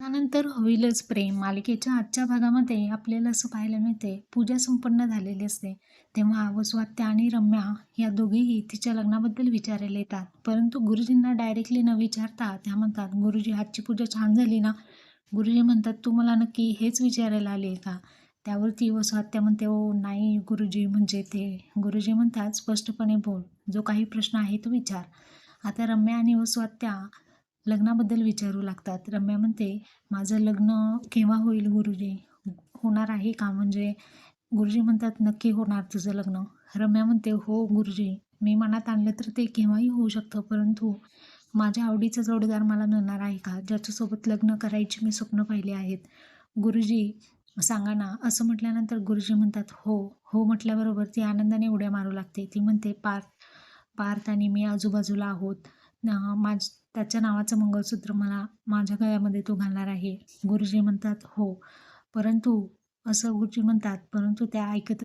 त्यानंतर होईलच प्रेम. मालिकेच्या आजच्या भागामध्ये आपल्याला असं पाहायला मिळते पूजा संपन्न झालेली असते. तेव्हा वसुवात्या आणि रम्या या दोघेही तिच्या लग्नाबद्दल विचारायला येतात. परंतु गुरुजींना डायरेक्टली न विचारता त्या म्हणतात गुरुजी आजची पूजा छान झाली ना? गुरुजी म्हणतात तू मला नक्की हेच विचारायला आले का? त्यावरती वसुवात्या म्हणते ओ नाही गुरुजी म्हणजे ते. गुरुजी म्हणतात स्पष्टपणे बोल. जो काही प्रश्न आहे तो विचार. आता रम्या आणि वसुवात्या लग्नाबद्दल विचारू लागतात. रम्या म्हणते माझं लग्न केव्हा होईल गुरुजी? होणार आहे का? म्हणजे गुरुजी म्हणतात नक्की होणार तुझं लग्न. रम्या म्हणते हो गुरुजी मी मनात आणलं तर ते केव्हाही होऊ शकतं परंतु माझ्या आवडीचा जोडीदार मला मिळणार आहे का? ज्याच्यासोबत लग्न करायची मी स्वप्न पाहिली आहेत. गुरुजी सांगा ना. असं म्हटल्यानंतर गुरुजी म्हणतात हो हो म्हटल्याबरोबर ती आनंदाने उड्या मारू लागते. ती म्हणते पार्थ पार्थ आणि मी आजूबाजूला आहोत. माझ त्याच्या नावाचं मंगळसूत्र मला माझ्या गळ्यामध्ये तो घालणार आहे. गुरुजी म्हणतात हो. परंतु असं गुरुजी म्हणतात परंतु त्या ऐकत